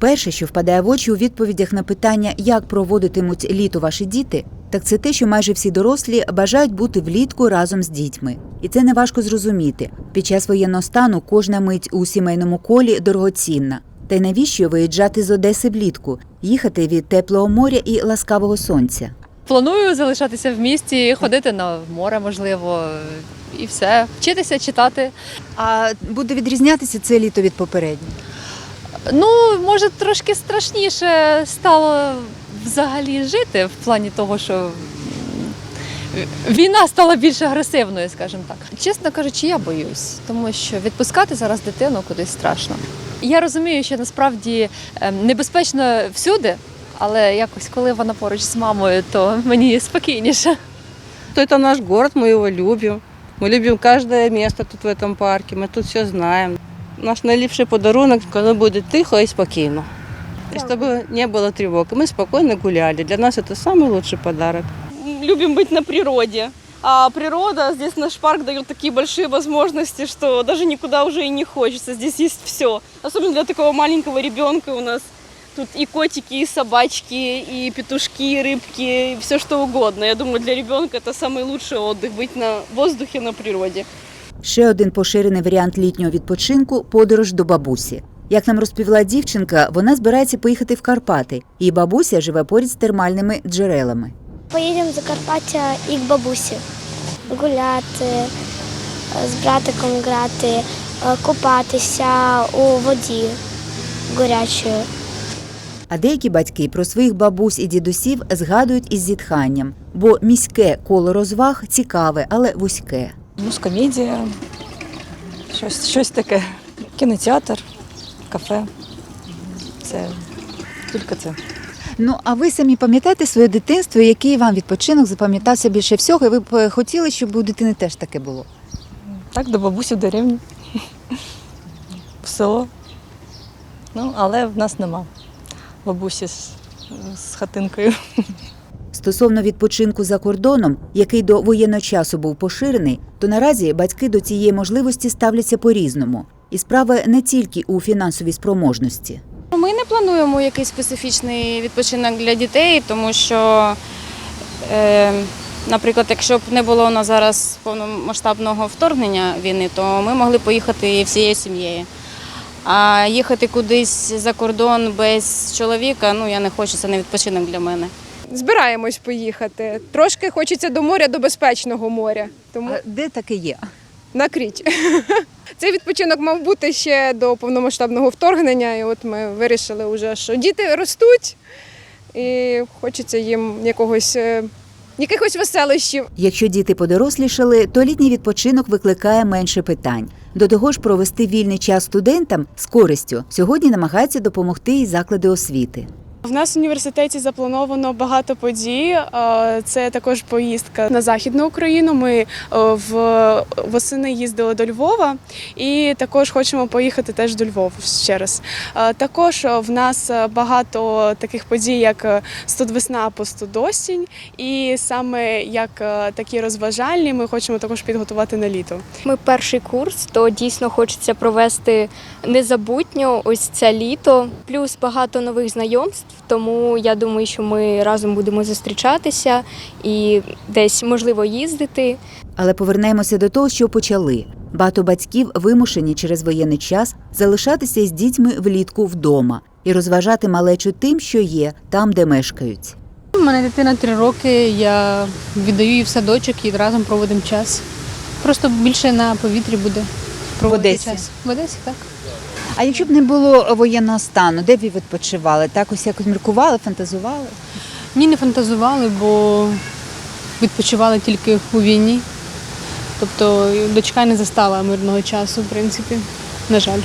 Перше, що впадає в очі у відповідях на питання, як проводитимуть літо ваші діти, так це те, що майже всі дорослі бажають бути влітку разом з дітьми. І це не важко зрозуміти. Під час воєнного стану кожна мить у сімейному колі дорогоцінна. Та й навіщо виїжджати з Одеси влітку, їхати від теплого моря і ласкавого сонця? Планую залишатися в місті, ходити на море, можливо, і все. Вчитися читати. А буде відрізнятися це літо від попереднього? Ну, може, трошки страшніше стало взагалі жити в плані того, що м, війна стала більш агресивною, скажімо так. Чесно кажучи, я боюсь, тому що відпускати зараз дитину кудись страшно. Я розумію, що насправді ем, небезпечно всюди, але якось коли вона поруч з мамою, то мені спокійніше. то это наш город, мы его любим. Мы любим каждое место тут в этом парке, мы тут все знаем. Наш наилепший подарунок, когда будет тихо и спокойно. И чтобы не было тревог. И мы спокойно гуляли. Для нас это самый лучший подарок. любим быть на природе. А природа, здесь наш парк дает такие большие возможности, что даже никуда уже и не хочется. Здесь есть все. Особенно для такого маленького ребенка у нас тут и котики, и собачки, и петушки, и рыбки, и все что угодно. Я думаю, для ребенка это самый лучший отдых, быть на воздухе, на природе. Ще один поширений варіант літнього відпочинку подорож до бабусі. Як нам розповіла дівчинка, вона збирається поїхати в Карпати. Її бабуся живе поряд з термальними джерелами. Поїдемо в Закарпаття і к бабусі. Гуляти, з братиком грати, купатися у воді горячої. А деякі батьки про своїх бабусь і дідусів згадують із зітханням, бо міське коло розваг цікаве, але вузьке. Мускомедія, щось, щось таке. Кінотеатр, кафе. Це тільки це. Ну а ви самі пам'ятаєте своє дитинство, який вам відпочинок запам'ятався більше всього, і ви б е, хотіли, щоб у дитини теж таке було? Так, до бабусі в деревні. В село. Ну, але в нас нема бабусі з, з хатинкою. Стосовно відпочинку за кордоном, який до воєнного часу був поширений, то наразі батьки до цієї можливості ставляться по-різному. І справа не тільки у фінансовій спроможності. Ми не плануємо якийсь специфічний відпочинок для дітей, тому що, е, наприклад, якщо б не було на зараз повномасштабного вторгнення війни, то ми могли поїхати всією сім'єю. А їхати кудись за кордон без чоловіка, ну я не хочу, це не відпочинок для мене. Збираємось поїхати. Трошки хочеться до моря, до безпечного моря. Тому де таке є? на Кріч. Цей відпочинок мав бути ще до повномасштабного вторгнення. І от ми вирішили вже, що діти ростуть, і хочеться їм якогось, е, якихось веселищів. Якщо діти подорослішали, то літній відпочинок викликає менше питань. До того ж, провести вільний час студентам з користю сьогодні намагаються допомогти і заклади освіти. В нас в університеті заплановано багато подій. Е, Це також поїздка на західну Україну. Ми е, в восени їздили до Львова, і також хочемо поїхати теж до Львова ще раз. Е, Також в нас багато таких подій, як студвесна по студосінь, і саме як такі розважальні, ми хочемо також підготувати на літо. Ми перший курс, то дійсно хочеться провести незабутньо ось це літо, плюс багато нових знайомств. Тому я думаю, що ми разом будемо зустрічатися і десь можливо їздити. Але повернемося до того, що почали. Багато батьків вимушені через воєнний час залишатися із дітьми влітку вдома і розважати малечу тим, що є, там, де мешкають. У мене дитина три роки, я віддаю її в садочок і разом проводимо час. Просто більше на повітрі буде проводити Одесі? час. В Одесі, так. А якщо б не було воєнного стану, де б ви відпочивали? Так ось якось міркували, фантазували? Ні, не фантазували, бо відпочивали тільки у війні. Тобто дочка не застала мирного часу, в принципі, на жаль.